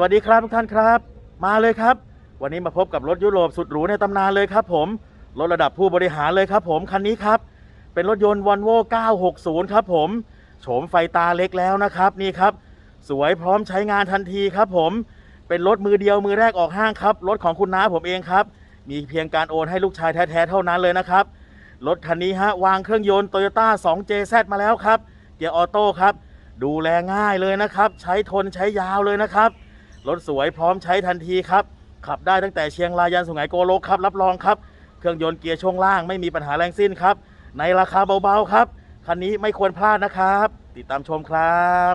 วัสดีครับทุกท่านครับ มาเลยครับ วันนี้มาพบกับรถยุโรปสุดหรูในตำนานเลยครับผมรถระดับผู้บริหารเลยครับผมคันนี้ครับ เป็นรถยนต์ Volvo 960 ครับผมโฉมไฟตาเล็กแล้วนะครับนี่ครับ สวยพร้อมใช้งานทันทีครับผม เป็นรถมือเดียวมือแรกออกห้างครับรถของคุณน้าผมเองครับ มีเพียงการโอนให้ลูกชายแท้ๆเท่านั้นเลยนะครับรถคันนี้ฮะวางเครื่องยนต์ Toyota 2JZ มาแล้วครับเกียร์ออโต้ครับดูแลง่ายเลยนะครับ ใช้ทนใช้ยาวเลยนะครับ รถสวยพร้อมใช้ทันทีครับ ขับได้ตั้งแต่เชียงรายยันสุไหงโกลกครับ รับรองครับ เครื่องยนต์เกียร์ช่วงล่างไม่มีปัญหาแรงสิ้นครับ ในราคาเบาๆครับ คันนี้ไม่ควรพลาดนะครับ ติดตามชมครับ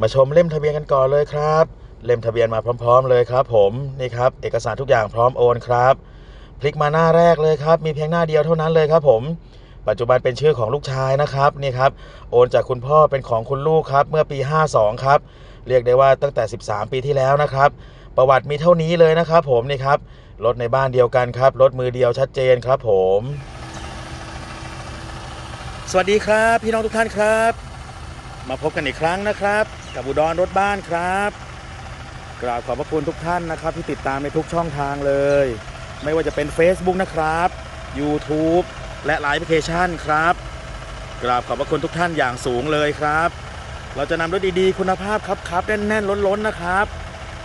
มาชมเล่มทะเบียนกันก่อนเลยครับ เล่มทะเบียนมาพร้อม ๆ เลยครับ ผมนี่ครับ เอกสารทุกอย่างพร้อมโอนครับ พลิกมาหน้าแรกเลยครับ มีเพียงหน้าเดียวเท่านั้นเลยครับผม ปัจจุบันเป็นชื่อของลูกชายนะครับนี่ครับโอนจากคุณพ่อเป็นของคุณลูกครับเมื่อปี 52 ครับ เรียกได้ว่าตั้งแต่ 13 ปีที่แล้วนะครับ ประวัติมีเท่านี้เลยนะครับ ผมนี่ครับรถในบ้านเดียวกันครับรถมือเดียวชัดเจนครับ ผม สวัสดีครับ พี่น้องทุกท่านครับ มาพบกันอีกครั้งนะครับ กับอุดรรถบ้านครับกราบขอบพระคุณทุกท่านนะครับ ที่ติดตามในทุกช่องทางเลย ไม่ว่าจะเป็น Facebook นะครับ YouTube และหลายแอปพลิเคชันครับกราบขอบพระคุณทุกท่านอย่างสูงเลยครับ เราจะนำรถดีๆ คุณภาพครับครับแน่นๆล้นๆนะครับ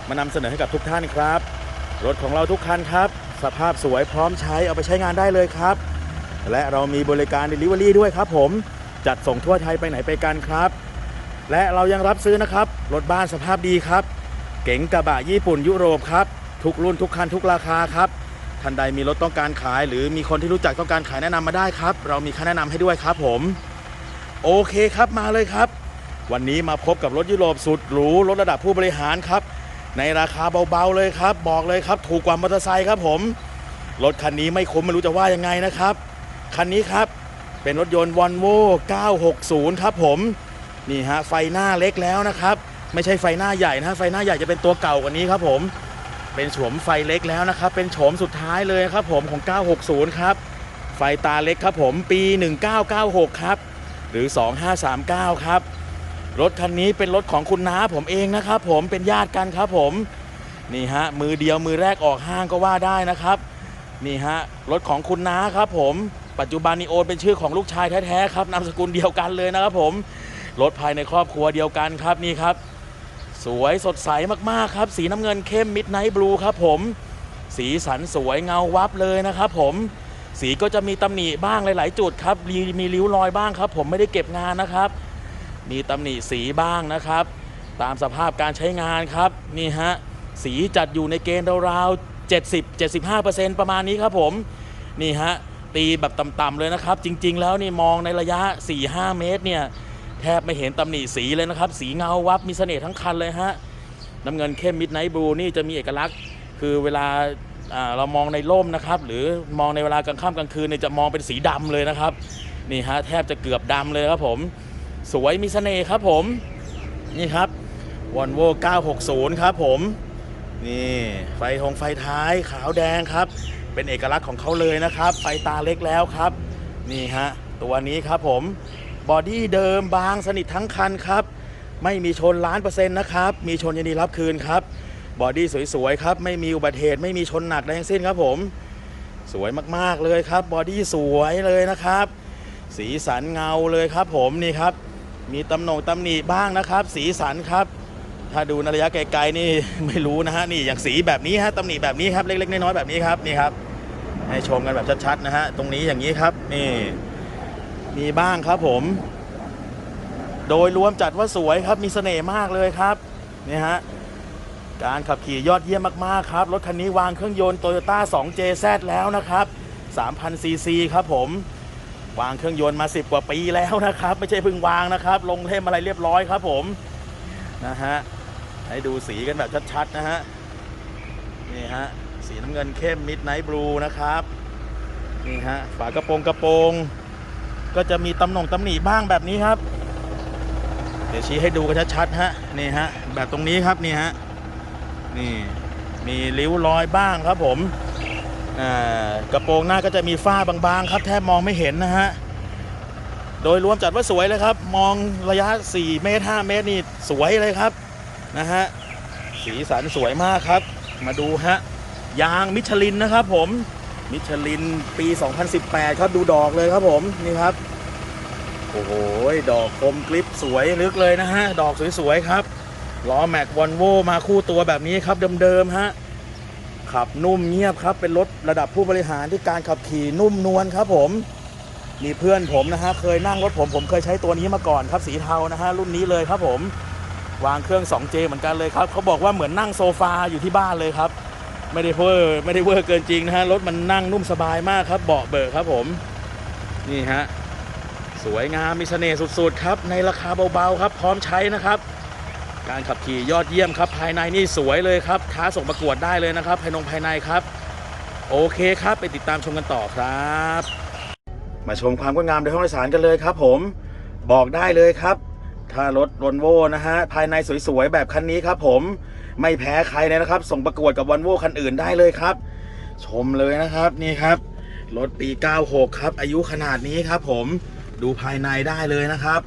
มานำเสนอให้กับทุกท่านครับ รถของเราทุกคันครับ สภาพสวยพร้อมใช้เอาไปใช้งานได้เลยครับ และเรามีบริการ Delivery ด้วยครับผมจัดส่งทั่วไทยไปไหนไปกันครับ และเรายังรับซื้อนะครับ รถบ้านสภาพดีครับ เก๋งกระบะญี่ปุ่นยุโรปครับ ทุกรุ่นทุกคันทุกราคาครับ ท่านใดมีรถต้องการขาย หรือมีคนที่รู้จักต้องการขายแนะนำมาได้ครับ เรามีค่าแนะนำให้ด้วยครับผม โอเคครับมาเลยครับ วันนี้มาพบกับรถยุโรปสุดหรูรถระดับผู้บริหารครับ ในราคาเบาๆเลยครับ บอกเลยครับ ถูกกว่ามอเตอร์ไซค์ครับผมรถคันนี้ไม่คุ้มไม่รู้จะว่ายังไงนะครับคันนี้ครับเป็นรถยนต์ Volvo 960 ครับผมนี่ฮะไฟหน้าเล็กแล้วนะครับ ไม่ใช่ไฟหน้าใหญ่นะไฟหน้าใหญ่จะเป็นตัวเก่ากว่านี้ครับผม เป็นโฉมไฟเล็กแล้วนะครับ เป็นโฉมสุดท้ายเลยครับผมของ 960 ครับ ไฟตาเล็กครับผมปี 1996 ครับ หรือ 2539 ครับ รถคันนี้เป็นรถของคุณน้าผมเองนะครับผมเป็นญาติกันครับผม นี่ฮะมือเดียวมือแรกออกห้างก็ว่าได้นะครับ นี่ฮะรถของคุณน้าครับผมปัจจุบันนี้โอนเป็นชื่อของลูกชายแท้ๆครับนามสกุลเดียวกันเลยนะครับผมรถภายในครอบครัวเดียวกันครับนี่ครับ สวยสดใสมากๆครับ สีน้ำเงินเข้มมิดไนท์บลูครับผม สีสันสวยเงาวับเลยนะครับผม สีก็จะมีตำหนิบ้างหลาย ๆ จุดครับมีมีริ้วรอยบ้างครับ ผมไม่ได้เก็บงานนะครับ มีตำหนิสีบ้างนะครับ ตามสภาพการใช้งานครับนี่ฮะสีจัดอยู่ในเกณฑ์ราวๆ70 75%ประมาณนี้ครับผมนี่ฮะตีแบบต่ำๆเลยนะครับ จริง ๆ แล้วนี่มองในระยะ 4-5 เมตรเนี่ย แทบไม่เห็นตำหนิสีเลยนะครับ สีเงาวับมีเสน่ห์ทั้งคันเลยฮะน้ำเงินเข้มมิดไนท์บลูนี่จะมีเอกลักษณ์ คือเวลาเรามองในร่มนะครับ หรือมองในเวลากลางค่ำกลางคืนเนี่ยจะมองเป็นสีดำเลยนะครับนี่ฮะแทบจะเกือบดำเลยครับผม สวยมีเสน่ห์ครับผมนี่ครับ Volvo 960 ครับผมนี่ไฟทงไฟท้ายขาวแดงครับ เป็นเอกลักษณ์ของเขาเลยนะครับ ไฟตาเล็กแล้วครับ นี่ฮะตัวนี้ครับผม บอดี้เดิมบางสนิททั้งคันครับ ไม่มีชนล้านเปอร์เซ็นต์นะครับ มีชนยินดีรับคืนครับ บอดี้สวยๆครับ ไม่มีอุบัติเหตุไม่มีชนหนักใดทั้งสิ้นครับผม สวยมากๆเลยครับ บอดี้สวยเลยนะครับ สีสันเงาเลยครับผมนี่ครับ มีตำหนงตำหนิบ้างนะครับ สีสันครับ ถ้าดูในระยะไกลๆนี่ไม่รู้นะฮะนี่อย่างสีแบบนี้ฮะตำหนิแบบนี้ครับเล็กๆน้อยๆแบบนี้ครับนี่ครับให้ชมกันแบบชัดๆนะฮะตรงนี้อย่างนี้ครับนี่ มีบ้างครับผม โดยรวมจัดว่าสวยครับมีเสน่ห์มากเลยครับนี่ฮะการขับขี่ยอดเยี่ยมมาก ๆ ครับ รถคันนี้วางเครื่องยนต์ Toyota 2JZ แล้วนะครับ3,000ซีซีครับผม วางเครื่องยนต์มา 10 กว่าปีแล้วนะครับ ไม่ใช่เพิ่งวางนะครับ ลงเล่มอะไรเรียบร้อยครับผมนะฮะให้ดูสีกันแบบชัด ๆ นะฮะนี่ฮะสีน้ำเงินเข้มมิดไนท์บลูนะครับนี่ฮะฝากระโปรงกระโปรง ก็จะมีตำหน่งตำหนิบ้างแบบนี้ครับ เดี๋ยวชี้ให้ดูกันชัดๆฮะนี่ฮะแบบตรงนี้ครับนี่ฮะนี่มีริ้วรอยบ้างครับผมอ่ากระโปรงหน้าก็จะมีฝ้าบางๆ ครับ แทบมองไม่เห็นนะฮะโดยรวมจัดว่าสวยเลยครับ มองระยะ 4 เมตร 5 เมตรนี่สวยเลยครับนะฮะสีสันสวยมากครับ มาดูฮะยางมิชลินนะครับผม มิชลินปี 2018 ครับดูดอกเลยครับผมนี่ครับ โอ้โห ดอกคมกลิปสวยลึกเลยนะฮะ ดอกสวยๆครับล้อแม็กวอลโวมาคู่ตัวแบบนี้ครับเดิมๆฮะขับนุ่มเงียบครับ เป็นรถระดับผู้บริหารที่การขับขี่นุ่มนวลครับผมมีเพื่อนผมนะฮะเคยนั่งรถผมผมเคยใช้ตัวนี้มาก่อนครับสีเทานะฮะรุ่นนี้เลยครับผม วางเครื่อง 2J เหมือนกันเลยครับเขาบอกว่าเหมือนนั่งโซฟาอยู่ที่บ้านเลยครับ ไม่ได้เวอร์ไม่ได้เวอร์เกินจริงนะฮะรถมันนั่งนุ่มสบายมากครับ เบาะเบิกครับผม นี่ฮะสวยงามมีเสน่ห์สุดๆครับ ในราคาเบาๆครับ พร้อมใช้นะครับ การขับขี่ยอดเยี่ยมครับ ภายในนี่สวยเลยครับท้าส่งประกวดได้เลยนะครับภายนงภายในครับ โอเคครับ ไปติดตามชมกันต่อครับ มาชมความงดงามในห้องโดยสารกันเลยครับ ผมบอกได้เลยครับ ถ้ารถวอลโวนะฮะภายในสวยๆแบบคันนี้ครับ ผม ไม่แพ้ใครเลยนะครับ ส่งประกวดกับวอลโวคันอื่นได้เลยครับ ชมเลยนะครับนี่ครับ รถปี 96 ครับ อายุขนาดนี้ครับ ผมดูภายในได้เลยนะครับ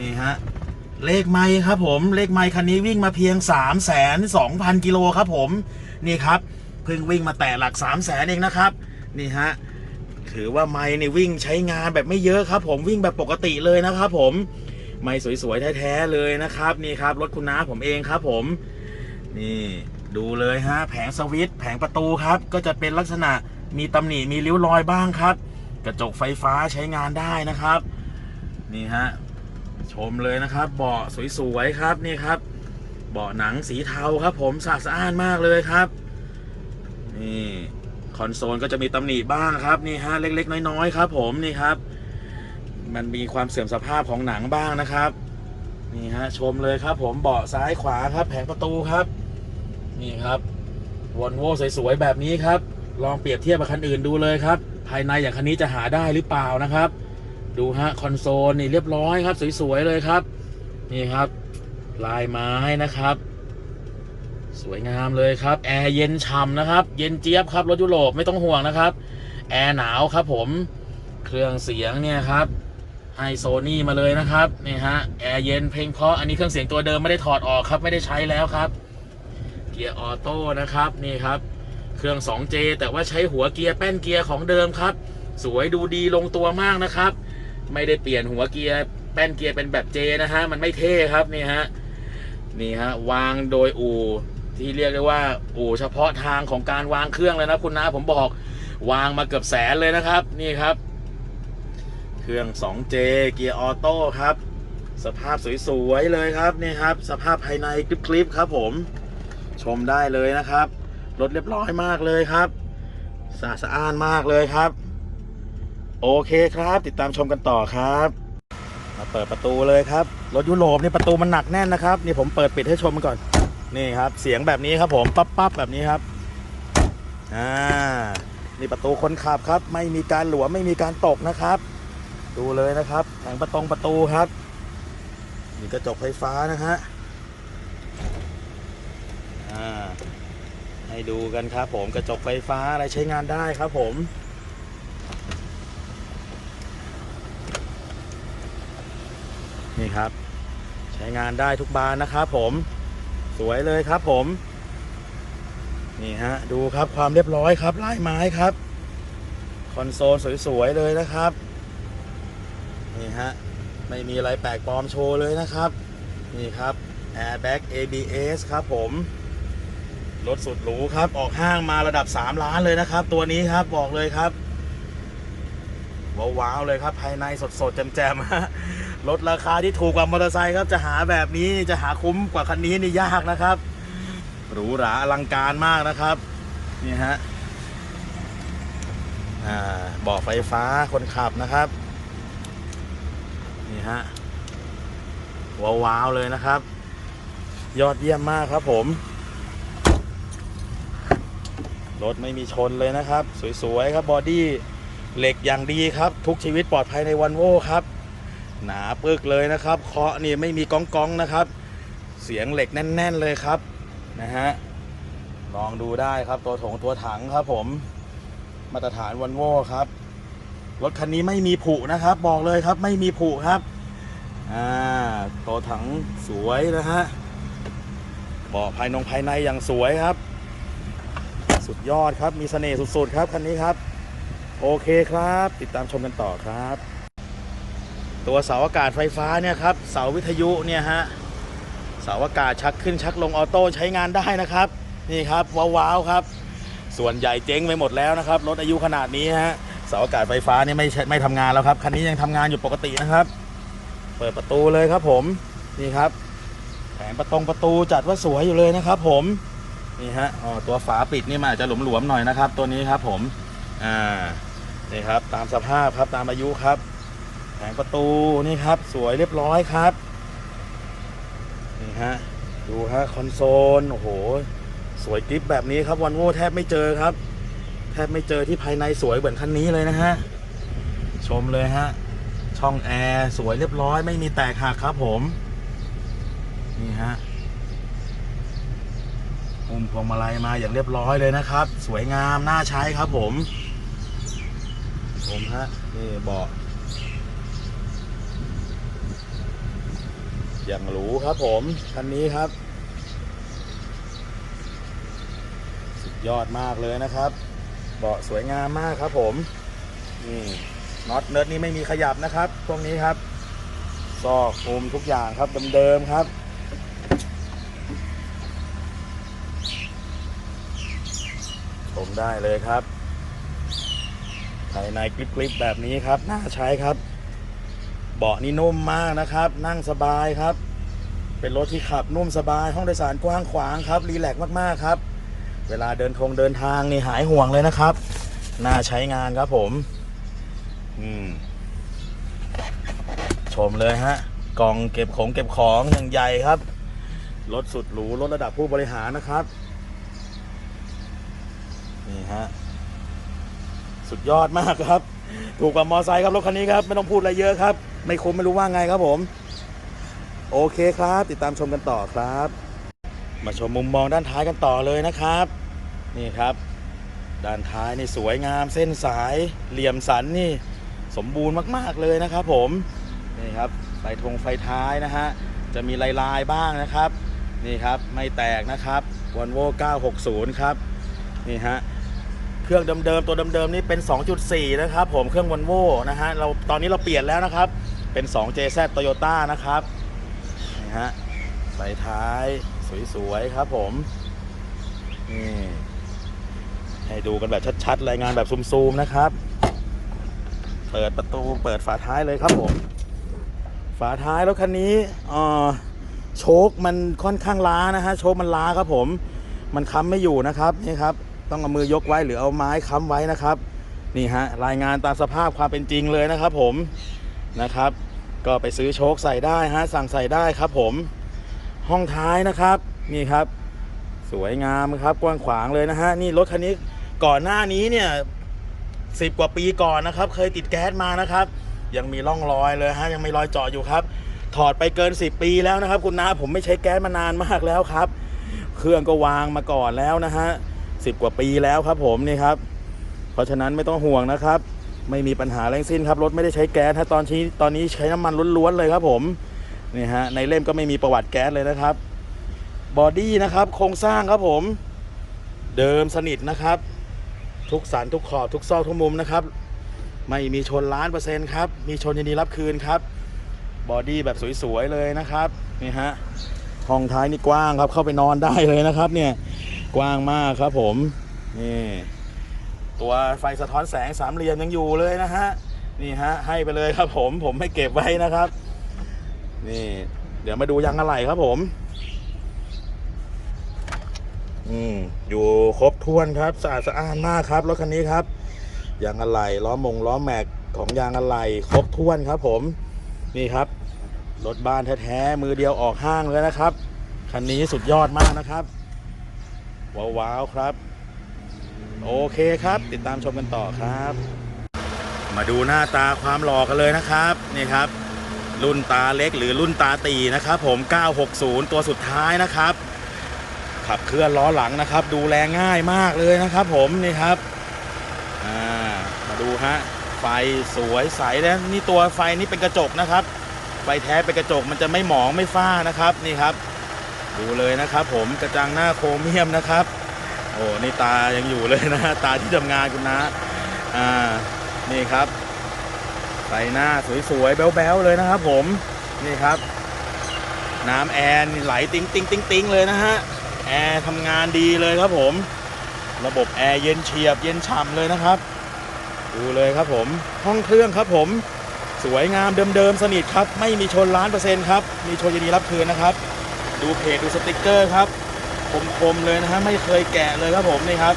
นี่ฮะเลขไมค์ครับผมเลขไมค์คันนี้วิ่งมาเพียง 3 2 0 0 0 0กิโลครับผมนี่ครับเพิ่งวิ่งมาแตะหลัก 3 0 0 0 0 0เองนะครับ นี่ฮะถือว่าไมค์นี่วิ่งใช้งานแบบไม่เยอะครับ ผมวิ่งแบบปกติเลยนะครับ ผมไมค์สวยๆแท้ๆเลยนะครับ นี่ครับรถคุณน้าผมเองครับ ผม นี่ดูเลยฮะแผงสวิตช์แผงประตูครับ ก็จะเป็นลักษณะมีตำหนิมีริ้วรอยบ้างครับ กระจกไฟฟ้าใช้งานได้นะครับ นี่ฮะชมเลยนะครับ เบาะสวยๆครับนี่ครับ เบาะหนังสีเทาครับ ผมสะอาดสะอ้านมากเลยครับนี่คอนโซลก็จะมีตำหนิบ้างครับนี่ฮะเล็ก ๆ น้อยๆครับ ผมนี่ครับ มันมีความเสื่อมสภาพของหนังบ้างนะครับนี่ฮะชมเลยครับ ผมเบาะซ้ายขวาครับ แผงประตูครับ นี่ครับวอลโว่สวยๆแบบนี้ครับ ลองเปรียบเทียบกับคันอื่นดูเลยครับ ภายในอย่างคันนี้จะหาได้หรือเปล่านะครับ ดูฮะคอนโซลนี่เรียบร้อยครับสวยๆเลยครับ นี่ครับ ลายไม้นะครับ สวยงามเลยครับแอร์เย็นฉ่ำนะครับ เย็นเจี๊ยบครับรถยุโรปไม่ต้องห่วงนะครับแอร์หนาวครับผมเครื่องเสียงเนี่ยครับให้โซนี่มาเลยนะครับนี่ฮะแอร์เย็นเพลงเพราะอันนี้เครื่องเสียงตัวเดิมไม่ได้ถอดออกครับไม่ได้ใช้แล้วครับ เกียร์ออโต้นะครับนี่ครับ เครื่อง 2J แต่ว่าใช้หัวเกียร์แป้นเกียร์ของเดิมครับ สวยดูดีลงตัวมากนะครับ ไม่ได้เปลี่ยนหัวเกียร์แป้นเกียร์เป็นแบบ J นะฮะมันไม่เท่ครับนี่ฮะนี่ฮะวางโดยอู่ที่เรียกได้ว่าอู่เฉพาะทางของการวางเครื่องเลยนะคุณนะผมบอกวางมาเกือบแสนเลยนะครับนี่ครับ เครื่อง 2J เกียร์ออโต้ครับ สภาพสวยๆเลยครับนี่ครับ สภาพภายในคลิปๆครับผม ชมได้เลยนะครับ รถเรียบร้อยมากเลยครับสะอาดสะอ้านมากเลยครับ โอเคครับ ติดตามชมกันต่อครับ มาเปิดประตูเลยครับ รถยุโรปนี่ประตูมันหนักแน่นนะครับ นี่ผมเปิดปิดให้ชมก่อน นี่ครับ เสียงแบบนี้ครับผมปั๊บปั๊บแบบนี้ครับอ่านี่ประตูคนขับครับ ไม่มีการหลวมไม่มีการตกนะครับ ดูเลยนะครับแผงประตงประตูครับนี่กระจกไฟฟ้านะฮะ อ่าให้ดูกันครับผมกระจกไฟฟ้าอะไรใช้งานได้ครับผมนี่ครับ ใช้งานได้ทุกบานนะครับผมสวยเลยครับผม นี่ฮะ ดูครับความเรียบร้อยครับลายไม้ครับ คอนโซลสวยๆเลยนะครับ นี่ฮะ ไม่มีอะไรแปลกปลอมโชว์เลยนะครับ นี่ครับ Airbag ABS ครับผม รถสุดหรูครับ ออกห้างมาระดับ 3 ล้านเลยนะครับ ตัวนี้ครับบอกเลยครับ ว้าวๆเลยครับ ภายในสดๆแจ่มๆฮะรถราคาที่ถูกกว่ามอเตอร์ไซค์ครับ จะหาแบบนี้จะหาคุ้มกว่าคันนี้นี่ยากนะครับหรูหราอลังการมากนะครับนี่ฮะอ่าเบาะไฟฟ้าคนขับนะครับ นี่ฮะว้าวๆเลยนะครับ ยอดเยี่ยมมากครับผม รถไม่มีชนเลยนะครับ สวยๆครับบอดี้เหล็กอย่างดีครับ ทุกชีวิตปลอดภัยในวันโวครับ หนาปึกเลยนะครับ เคาะนี่ไม่มีก้องก้องๆนะครับ เสียงเหล็กแน่น ๆเลยครับนะฮะลองดูได้ครับตัวถงตัวถังครับผมมาตรฐานวันโวครับรถคันนี้ไม่มีผุนะครับ บอกเลยครับไม่มีผุครับอ่าโตวถังสวยนะฮะบาะภายนงภายในอย่างสวยครับ สุดยอดครับ มีเสน่ห์สุดๆครับคันนี้ครับ โอเคครับ ติดตามชมกันต่อครับ ตัวเสาอากาศไฟฟ้าเนี่ยครับ เสาวิทยุเนี่ยฮะ เสาอากาศชักขึ้นชักลงออโต้ใช้งานได้นะครับ นี่ครับว้าวๆครับ ส่วนใหญ่เจ๊งไปหมดแล้วนะครับ รถอายุขนาดนี้ฮะ เสาอากาศไฟฟ้านี่ไม่ไม่ทำงานแล้วครับ คันนี้ยังทำงานอยู่ปกตินะครับ เปิดประตูเลยครับผม นี่ครับ แผงประตงประตูจัดว่าสวยอยู่เลยนะครับผม นี่ฮะอ๋อตัวฝาปิดนี่มันอาจจะหลวมๆหน่อยนะครับ ตัวนี้ครับผมอ่านี่ครับตามสภาพครับตามอายุครับแผงประตูนี่ครับ สวยเรียบร้อยครับนี่ฮะดูฮะคอนโซลโอ้โหสวยกริปแบบนี้ครับวันโวแทบไม่เจอครับ แทบไม่เจอที่ภายในสวยเหมือนคันนี้เลยนะฮะชมเลยฮะช่องแอร์สวยเรียบร้อยไม่มีแตกหักครับผมนี่ฮะุมพวงมาลัยมาอย่างเรียบร้อยเลยนะครับ สวยงามน่าใช้ครับผม ผมฮะนี่เบาะอย่างหรูครับผมคันนี้ครับ สุดยอดมากเลยนะครับ เบาะสวยงามมากครับผมนี่น็อตเนิร์ดนี่ไม่มีขยับนะครับพวกนี้ครับซอกมุมทุกอย่างครับเดิมๆครับ ชมได้เลยครับ ภายในกริบๆแบบนี้ครับ น่าใช้ครับ เบาะนี่นุ่มมากนะครับ นั่งสบายครับ เป็นรถที่ขับนุ่มสบาย ห้องโดยสารกว้างขวางครับ รีแลกซ์มากๆครับ เวลาเดินทงเดินทางนี่หายห่วงเลยนะครับ น่าใช้งานครับผม อืม ชมเลยฮะ กล่องเก็บของเก็บของอย่างใหญ่ครับ รถสุดหรู รถระดับผู้บริหารนะครับ ฮะสุดยอดมากครับ ถูกกว่ามอไซค์ครับรถคันนี้ครับไม่ต้องพูดอะไรเยอะครับ ไม่คุ้มไม่รู้ว่าไงครับผม โอเคครับ ติดตามชมกันต่อครับ มาชมมุมมองด้านท้ายกันต่อเลยนะครับ นี่ครับ ด้านท้ายนี่สวยงาม เส้นสายเหลี่ยมสันนี่ สมบูรณ์มาก ๆเลยนะครับผมนี่ครับไฟทงไฟท้ายนะฮะจะมีลายลายๆบ้างนะครับ นี่ครับไม่แตกนะครับ Volvo 960 ครับ นี่ฮะ เครื่องเดิมๆตัวเดิมๆนี่เป็น 2.4 นะครับผมเครื่อง Volvo นะฮะเราตอนนี้เราเปลี่ยนแล้วนะครับ เป็น 2JZ Toyota นะครับนี่ฮะไฟท้ายสวยๆครับผมนี่ให้ดูกันแบบชัดๆ รายงานแบบซูมๆนะครับ เปิดประตูเปิดฝาท้ายเลยครับผม ฝาท้ายรถคันนี้เออโชคมันค่อนข้างล้านะฮะโชคมันล้าครับผม มันค้ำไม่อยู่นะครับนี่ครับ ต้องเอามือยกไว้หรือเอาไม้ค้ำไว้นะครับ นี่ฮะรายงานตามสภาพความเป็นจริงเลยนะครับ ผมนะครับ ก็ไปซื้อโชคใส่ได้ฮะสั่งใส่ได้ครับ ผมห้องท้ายนะครับนี่ครับ สวยงามครับกว้างขวางเลยนะฮะนี่รถคันนี้ก่อนหน้านี้เนี่ยสิบกว่าปีก่อนนะครับ เคยติดแก๊สมานะครับ ยังมีร่องรอยเลยฮะยังมีรอยเจาะอยู่ครับ ถอดไปเกิน 10 ปีแล้วนะครับ คุณน้าผมไม่ใช้แก๊สมานานมากแล้วครับ เครื่องก็วางมาก่อนแล้วนะฮะ สิบกว่าปีแล้วครับผมนี่ครับ เพราะฉะนั้นไม่ต้องห่วงนะครับ ไม่มีปัญหาอะไรงสิ้นครับรถไม่ได้ใช้แก๊สถ้าตอนนี้ตอนนี้ใช้น้ำมันล้วนๆเลยครับผมนี่ฮะในเล่มก็ไม่มีประวัติแก๊สเลยนะครับบอดี้นะครับโครงสร้างครับผม เดิมสนิทนะครับ ทุกสันทุกขอบทุกซอกทุกมุมนะครับ ไม่มีชนล้านเปอร์เซ็นต์ครับ มีชนยินดีรับคืนครับบอดี้แบบสวยๆเลยนะครับนี่ฮะห้องท้ายนี่กว้างครับเข้าไปนอนได้เลยนะครับเนี่ย กว้างมากครับผมนี่ตัวไฟสะท้อนแสงสามเหลี่ยมยังอยู่เลยนะฮะนี่ฮะให้ไปเลยครับผมผมไม่เก็บไว้นะครับ นี่ เดี๋ยวมาดูยางอะไหล่ครับผมอืมอยู่ครบถ้วนครับสะอาดสะอ้านมากครับรถคันนี้ครับยางอะไหล่ล้อมงล้อแม็กของยางอะไหล่ครบถ้วนครับ ผมนี่ครับรถบ้านแท้ๆมือเดียวออกห้างเลยนะครับคันนี้สุดยอดมากนะครับ ว้าวๆครับ โอเคครับ ติดตามชมกันต่อครับ มาดูหน้าตาความหล่อกันเลยนะครับ นี่ครับ รุ่นตาเล็กหรือรุ่นตาตีนะครับ ผม 960 ตัวสุดท้ายนะครับ ขับเคลื่อนล้อหลังนะครับ ดูแลง่ายมากเลยนะครับ ผมนี่ครับอ่าดูฮะไฟสวยใสแล้วนี่ตัวไฟนี่เป็นกระจกนะครับไฟแท้เป็นกระจกมันจะไม่หมองไม่ฟ้านะครับนี่ครับ ดูเลยนะครับผมกระจังหน้าโครเมียมนะครับ โอ้นี่ตายังอยู่เลยนะตาที่ทำงานคุณนะอ่านี่ครับไฟหน้าสวยๆแบ๊วๆเลยนะครับ ผมนี่ครับ น้ำแอร์ไหลติ้งติ้งติ้งติ้งเลยนะฮะแอร์ทำงานดีเลยครับผม ระบบแอร์เย็นเฉียบเย็นฉ่ำเลยนะครับ ดูเลยครับผม ห้องเครื่องครับผม สวยงามเดิมๆสนิทครับ ไม่มีชนล้านเปอร์เซ็นต์ครับ มีโชว์ยินดีรับคืนนะครับ ดูเพจดูสติกเกอร์ครับคมๆเลยนะฮะไม่เคยแกะเลยครับผมนี่ครับ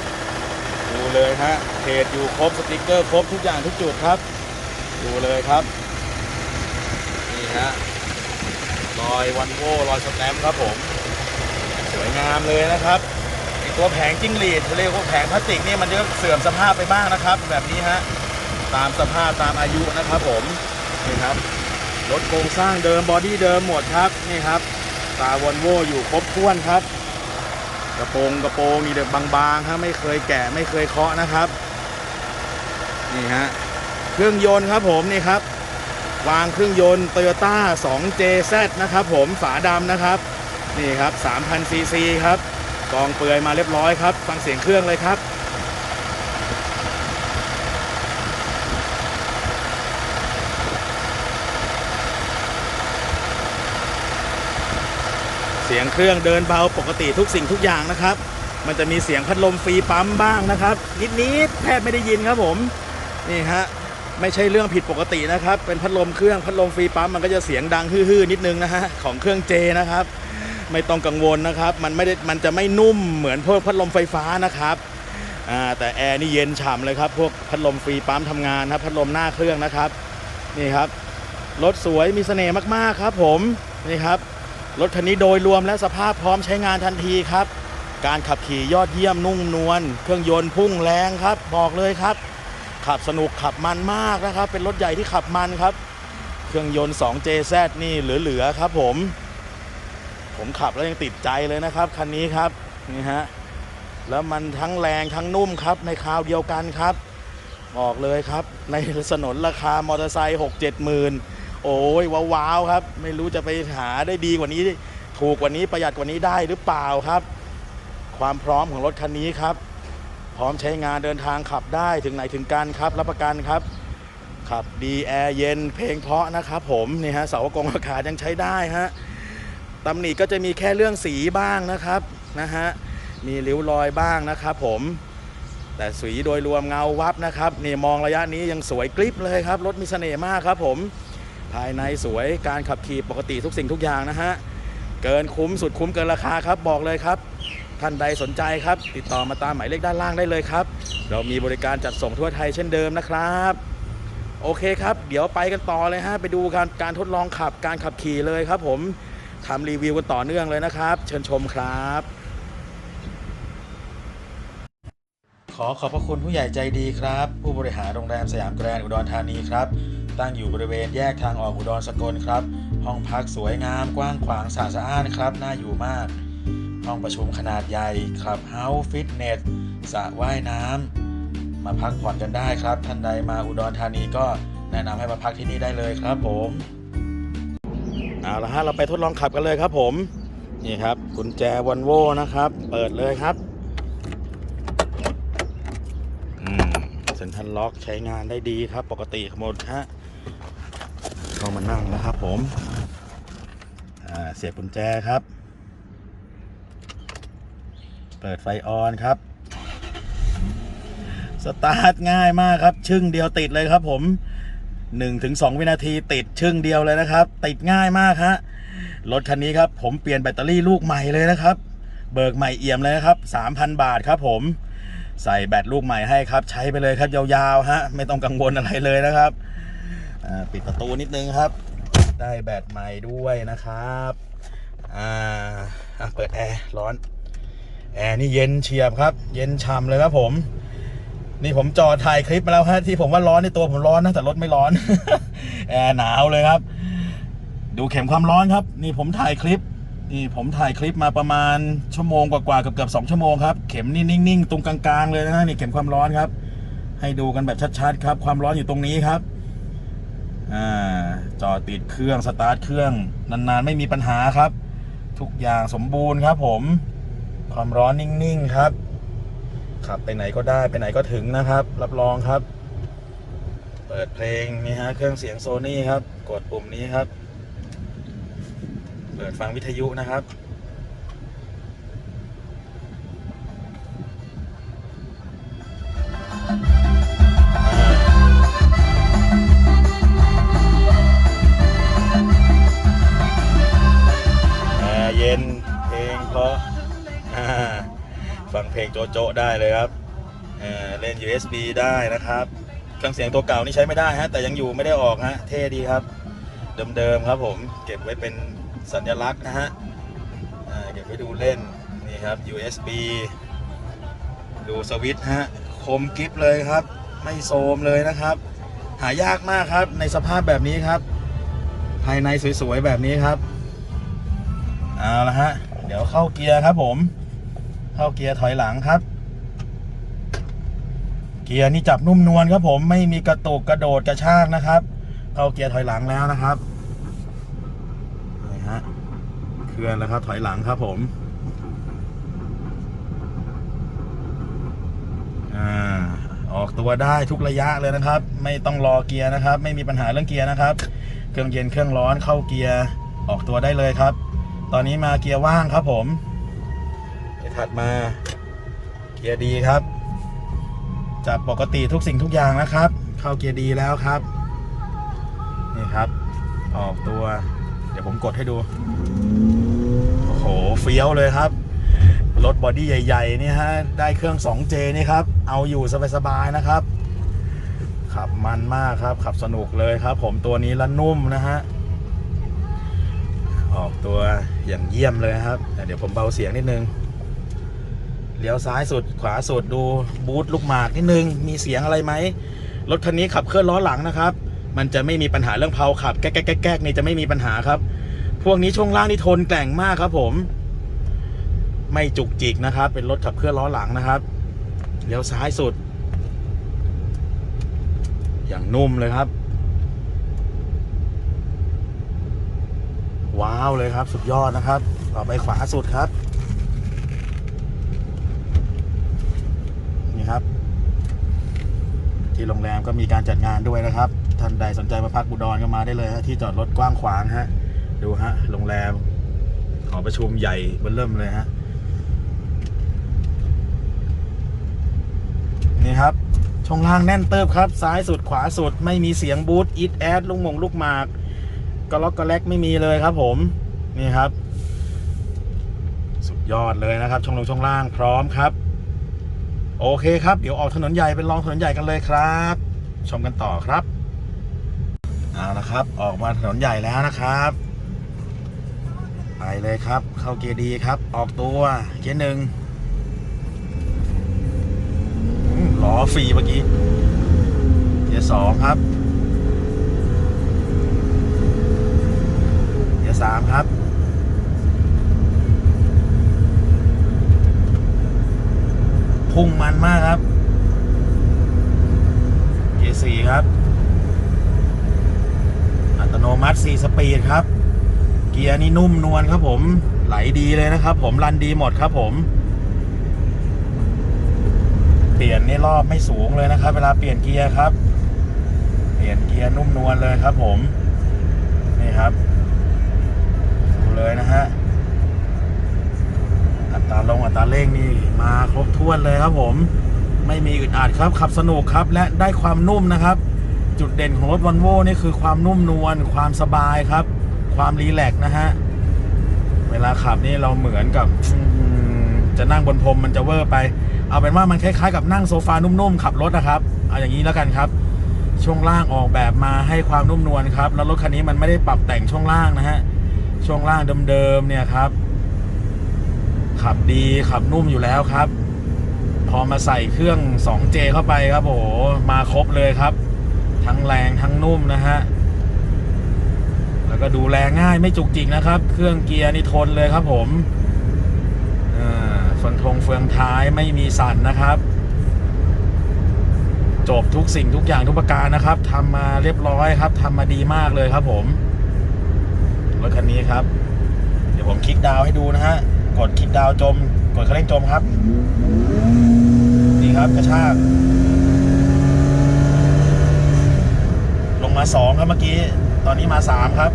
ดูเลยฮะเพจอยู่ครบสติกเกอร์ครบทุกอย่างทุกจุดครับ ดูเลยครับนี่ฮะรอยวันโวรอยสแตมป์ครับผม สวยงามเลยนะครับตัวแผงจิ้งหรีดเรียกว่าแผงพลาสติกนี่มันจะเสื่อมสภาพไปบ้างนะครับ แบบนี้ฮะตามสภาพตามอายุนะครับผมนี่ครับรถโครงสร้างเดิมบอดี้เดิมหมดครับนี่ครับ ตาวอนโวอยู่ครบถ้วนครับ กระโปรงกระโปรงนี่เด็บางๆฮะไม่เคยแกะไม่เคยเคาะนะครับ นี่ฮะเครื่องยนต์ครับผมนี่ครับ วางเครื่องยนต์ Toyota 2JZ นะครับผมฝาดำนะครับนี่ครับ3,000ซีซีครับกองเปลือยมาเรียบร้อยครับ ฟังเสียงเครื่องเลยครับ เสียงเครื่องเดินเบาปกติทุกสิ่งทุกอย่างนะครับ มันจะมีเสียงพัดลมฟรีปั๊มบ้างนะครับ นิดๆแทบไม่ได้ยินครับผมนี่ฮะไม่ใช่เรื่องผิดปกตินะครับ เป็นพัดลมเครื่องพัดลมฟรีปั๊มมันก็จะเสียงดังฮื้อๆนิดนึงนะฮะของเครื่องเจนะครับ ไม่ต้องกังวลนะครับ มันไม่ได้มันจะไม่นุ่มเหมือนพวกพัดลมไฟฟ้านะครับอ่าแต่แอร์นี่เย็นฉ่ำเลยครับ พวกพัดลมฟรีปั๊มทำงานนะครับพัดลมหน้าเครื่องนะครับนี่ครับรถสวยมีเสน่ห์มากๆครับ ผมนี่ครับ รถคันนี้โดยรวมและสภาพพร้อมใช้งานทันทีครับ การขับขี่ยอดเยี่ยมนุ่มนวล เครื่องยนต์พุ่งแรงครับ บอกเลยครับ ขับสนุกขับมันมากนะครับ เป็นรถใหญ่ที่ขับมันครับ เครื่องยนต์ 2JZ นี่เหลือๆครับผม ผมขับแล้วยังติดใจเลยนะครับคันนี้ครับนี่ฮะแล้วมันทั้งแรงทั้งนุ่มครับในคราวเดียวกันครับ บอกเลยครับ ในสนนราคามอเตอร์ไซค์หกเจ็ดหมื่น โอ้ยว้าวๆครับ ไม่รู้จะไปหาได้ดีกว่านี้ ถูกกว่านี้ประหยัดกว่านี้ได้หรือเปล่าครับ ความพร้อมของรถคันนี้ครับ พร้อมใช้งานเดินทางขับได้ถึงไหนถึงกันครับ รับประกันครับขับดีแอร์เย็นเพลงเพราะนะครับผมนี่ฮะเสากงอากาศยังใช้ได้ฮะตำหนิก็จะมีแค่เรื่องสีบ้างนะครับนะฮะมีริ้วรอยบ้างนะครับผมแต่สีโดยรวมเงาวับนะครับนี่มองระยะนี้ยังสวยกริบเลยครับรถมีเสน่ห์มากครับผม ภายในสวยการขับขี่ปกติทุกสิ่งทุกอย่างนะฮะ เกินคุ้มสุดคุ้มเกินราคาครับบอกเลยครับ ท่านใดสนใจครับ ติดต่อมาตามหมายเลขด้านล่างได้เลยครับ เรามีบริการจัดส่งทั่วไทยเช่นเดิมนะครับ โอเคครับ เดี๋ยวไปกันต่อเลยฮะไปดูการการทดลองขับการขับขี่เลยครับ ผมทำรีวิวกันต่อเนื่องเลยนะครับ เชิญชมครับขอขอบพระคุณผู้ใหญ่ใจดีครับ ผู้บริหารโรงแรมสยามแกรนด์อุดรธานีครับ ตั้งอยู่บริเวณแยกทางออกอุดรสกลครับ ห้องพักสวยงามกว้างขวางสะอาดสะอ้านครับ น่าอยู่มาก ห้องประชุมขนาดใหญ่ครับเฮาส์ฟิตเนสสระว่ายน้ำมาพักผ่อนกันได้ครับ ท่านใดมาอุดรธานีก็แนะนำให้มาพักที่นี่ได้เลยครับผมเอาละฮะเราไปทดลองขับกันเลยครับผม นี่ครับกุญแจวอลโวนะครับ เปิดเลยครับอืมเซ็นทรัลล็อกใช้งานได้ดีครับ ปกติหมดฮะ เข้ามานั่งแล้วครับผมเสียบกุญแจครับ เปิดไฟออนครับ สตาร์ทง่ายมากครับ ชึ่งเดียวติดเลยครับผม1-2 วินาทีติดชึ่งเดียวเลยนะครับ ติดง่ายมากฮะรถคันนี้ครับ ผมเปลี่ยนแบตเตอรี่ลูกใหม่เลยนะครับ เบิกใหม่เอี่ยมเลยนะครับ 3,000 บาทครับผมใส่แบตลูกใหม่ให้ครับ ใช้ไปเลยครับยาวๆฮะไม่ต้องกังวลอะไรเลยนะครับ ปิดประตูนิดนึงครับ ได้แบตใหม่ด้วยนะครับอ่าเปิดแอร์ร้อนแอร์นี่เย็นเฉียบครับ เย็นฉ่ำเลยครับผม นี่ผมจอดถ่ายคลิปมาแล้วฮะที่ผมว่าร้อนในตัวผมร้อนนะแต่รถไม่ร้อน แอร์หนาวเลยครับ ดูเข็มความร้อนครับ นี่ผมถ่ายคลิป นี่ผมถ่ายคลิปมาประมาณชั่วโมงกว่าๆเกือบเกือบสองชั่วโมงครับเข็มนี่นิ่งๆตรงกลางๆเลยนะนี่เข็มความร้อนครับ ให้ดูกันแบบชัดๆครับ ความร้อนอยู่ตรงนี้ครับ อ่าจอดติดเครื่องสตาร์ทเครื่องนานๆ ไม่มีปัญหาครับ ทุกอย่างสมบูรณ์ครับผม ความร้อนนิ่งๆครับ ขับไปไหนก็ได้ไปไหนก็ถึงนะครับ รับรองครับ เปิดเพลงนี่ฮะเครื่องเสียงโซนี่ครับ กดปุ่มนี้ครับ เปิดฟังวิทยุนะครับ เพลงโจโจได้เลยครับเล่น USB ได้นะครับ เครื่องเสียงตัวเก่านี่ใช้ไม่ได้ฮะแต่ยังอยู่ไม่ได้ออกฮะเท่ดีครับ เดิมๆครับผมเก็บไว้เป็นสัญลักษณ์นะฮะเก็บไว้ดูเล่นนี่ครับ USB ดูสวิตช์ฮะคมกริฟเลยครับ ไม่โซมเลยนะครับ หายากมากครับในสภาพแบบนี้ครับ ภายในสวยๆแบบนี้ครับเอาละฮะเดี๋ยวเข้าเกียร์ครับผม เข้าเกียร์ถอยหลังครับ เกียร์นี่จับนุ่มนวลครับผมไม่มีกระตุกกระโดดกระชากนะครับ เข้าเกียร์ถอยหลังแล้วนะครับนี่ฮะเคลื่อนแล้วครับถอยหลังครับผมอ่าออกตัวได้ทุกระยะเลยนะครับ ไม่ต้องรอเกียร์นะครับ ไม่มีปัญหาเรื่องเกียร์นะครับ เครื่องเย็นเครื่องร้อนเข้าเกียร์ออกตัวได้เลยครับ ตอนนี้มาเกียร์ว่างครับผม ถัดมาเกียร์ดีครับ จับปกติทุกสิ่งทุกอย่างนะครับ เข้าเกียร์ดีแล้วครับ นี่ครับ ออกตัว เดี๋ยวผมกดให้ดู โอ้โหเฟี้ยวเลยครับ รถบอดี้ใหญ่ๆนี่ฮะ ได้เครื่อง 2J นี่ครับ เอาอยู่สบายๆนะครับ ขับมันมากครับ ขับสนุกเลยครับ ผมตัวนี้ละนุ่มนะฮะออกตัวอย่างเยี่ยมเลยครับ เดี๋ยวผมเบาเสียงนิดนึง เลี้ยวซ้ายสุดขวาสุดดูบูทลูกหมากนิดนึง มีเสียงอะไรไหมรถคันนี้ขับเคลื่อนล้อหลังนะครับ มันจะไม่มีปัญหาเรื่องเพลาขับแก๊กแก๊กแก๊กแก๊กนี่จะไม่มีปัญหาครับ พวกนี้ช่วงล่างนี่ทนแกร่งมากครับ ผม ไม่จุกจิกนะครับ เป็นรถขับเคลื่อนล้อหลังนะครับเลี้ยวซ้ายสุด อย่างนุ่มเลยครับ ว้าวเลยครับ สุดยอดนะครับ ต่อไปขวาสุดครับ นี่ครับ ที่โรงแรมก็มีการจัดงานด้วยนะครับ ท่านใดสนใจมาพักบุดรก็มาได้เลยฮะที่จอดรถกว้างขวางฮะดูฮะโรงแรมหอประชุมใหญ่เบิ่มเริ่มเลยฮะนี่ครับช่องล่างแน่นเติบครับ ซ้ายสุดขวาสุด ไม่มีเสียงบูทอีทแอดลูกมงลูกหมากกระล็อกกระแลกไม่มีเลยครับผมนี่ครับ สุดยอดเลยนะครับช่องลงช่องล่างพร้อมครับ โอเคครับ เดี๋ยวออกถนนใหญ่เป็นลองถนนใหญ่กันเลยครับ ชมกันต่อครับเอาละครับ ออกมาถนนใหญ่แล้วนะครับ ไปเลยครับ เข้าเกียร์ดีครับ ออกตัวเกียร์หนึ่งล้อฟรีเมื่อกี้ เกียร์สองครับ เกียร์สามครับ พุ่งมันมากครับ เกียร์สี่ครับ อัตโนมัติ4สปีดครับ เกียร์นี่นุ่มนวลครับผม ไหลดีเลยนะครับ ผมรันดีหมดครับผม เปลี่ยนนี่รอบไม่สูงเลยนะครับ เวลาเปลี่ยนเกียร์ครับ เปลี่ยนเกียร์นุ่มนวลเลยครับ ผม นี่ครับดูเลยนะฮะอัตราลงอัตราเร่งนี่ มาครบถ้วนเลยครับผม ไม่มีอึดอัดครับ ขับสนุกครับ และได้ความนุ่มนะครับ จุดเด่นของรถวันโว่นี่คือความนุ่มนวลความสบายครับ ความรีแลกซ์นะฮะ เวลาขับนี่เราเหมือนกับจะนั่งบนพรมมันจะเวอร์ไป เอาเป็นว่ามันคล้ายๆกับนั่งโซฟานุ่มๆขับรถนะครับ เอาอย่างนี้แล้วกันครับช่วงล่างออกแบบมาให้ความนุ่มนวลครับ แล้วรถคันนี้มันไม่ได้ปรับแต่งช่วงล่างนะฮะ ช่วงล่างเดิมๆเนี่ยครับ ขับดีขับนุ่มอยู่แล้วครับ พอมาใส่เครื่อง 2J เข้าไปครับโอ้โหมาครบเลยครับ ทั้งแรงทั้งนุ่มนะฮะแล้วก็ดูแลง่ายไม่จุกจิกนะครับ เครื่องเกียร์นี่ทนเลยครับผมอ่าฝนทงเฟืองท้ายไม่มีสั่นนะครับ จบทุกสิ่งทุกอย่างทุกประการนะครับทำมาเรียบร้อยครับทำมาดีมากเลยครับผมรถคันนี้ครับ เดี๋ยวผมคลิกดาวให้ดูนะฮะ กดคลิกดาวจม กดคันเร่งจมครับ นี่ครับกระชากลงมาสองครับเมื่อกี้ ตอนนี้มาสามครับ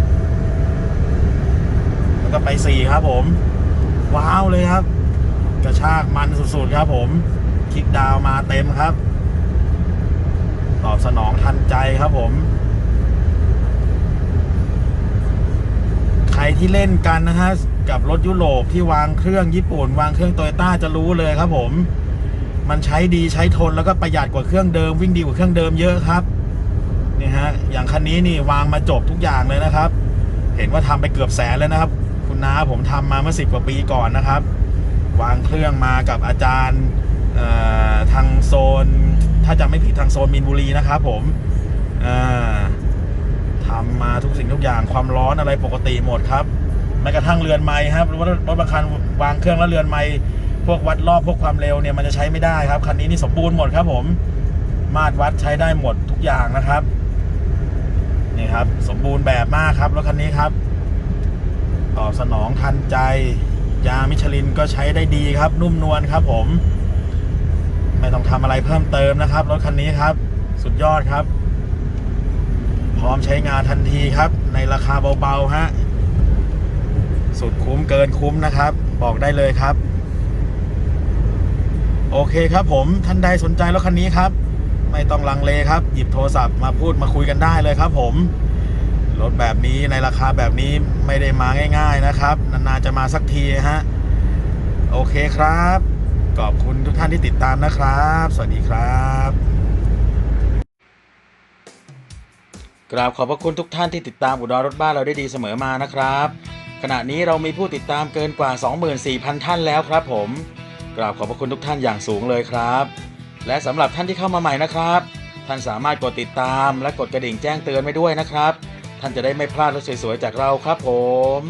แล้วก็ไปสี่ครับผม ว้าวเลยครับ กระชากมันสุดๆครับผม คลิกดาวมาเต็มครับ ตอบสนองทันใจครับผม ใครที่เล่นกันนะฮะ กับรถยุโรปที่วางเครื่องญี่ปุ่น วางเครื่องโตโยต้าจะรู้เลยครับผม มันใช้ดีใช้ทนแล้วก็ประหยัดกว่าเครื่องเดิมวิ่งดีกว่าเครื่องเดิมเยอะครับนี่ฮะอย่างคันนี้นี่วางมาจบทุกอย่างเลยนะครับ เห็นว่าทำไปเกือบแสนแล้วนะครับ คุณน้าผมทำมาเมื่อสิบกว่าปีก่อนนะครับ วางเครื่องมากับอาจารย์ทางโซน ถ้าจำไม่ผิดทางโซนมีนบุรีนะครับผมอ่าทำมาทุกสิ่งทุกอย่างความร้อนอะไรปกติหมดครับ แม้กระทั่งเรือนไม้ครับรถรถบางคันวางเครื่องแล้วเรือนไม้พวกวัดรอบพวกความเร็วเนี่ยมันจะใช้ไม่ได้ครับคันนี้นี่สมบูรณ์หมดครับผมมาตรวัดใช้ได้หมดทุกอย่างนะครับนี่ครับสมบูรณ์แบบมากครับรถคันนี้ครับตอบสนองทันใจ ยามิชลินก็ใช้ได้ดีครับ นุ่มนวลครับผม ไม่ต้องทำอะไรเพิ่มเติมนะครับรถคันนี้ครับ สุดยอดครับ พร้อมใช้งานทันทีครับ ในราคาเบาๆฮะ สุดคุ้มเกินคุ้มนะครับ บอกได้เลยครับ โอเคครับผมท่านใดสนใจรถคันนี้ครับ ไม่ต้องลังเลครับ หยิบโทรศัพท์มาพูดมาคุยกันได้เลยครับ ผมรถแบบนี้ในราคาแบบนี้ไม่ได้มาง่ายๆนะครับ นานๆจะมาสักทีฮะโอเคครับขอบคุณทุกท่านที่ติดตามนะครับ สวัสดีครับกราบขอบพระคุณทุกท่านที่ติดตามอุดรรถบ้านเราได้ดีเสมอมานะครับ ขณะนี้เรามีผู้ติดตามเกินกว่า 24,000 ท่านแล้วครับผม กราบขอบพระคุณทุกท่านอย่างสูงเลยครับ และสำหรับท่านที่เข้ามาใหม่นะครับ ท่านสามารถกดติดตามและกดกระดิ่งแจ้งเตือนไว้ด้วยนะครับ ท่านจะได้ไม่พลาดรถสวยๆจากเราครับผม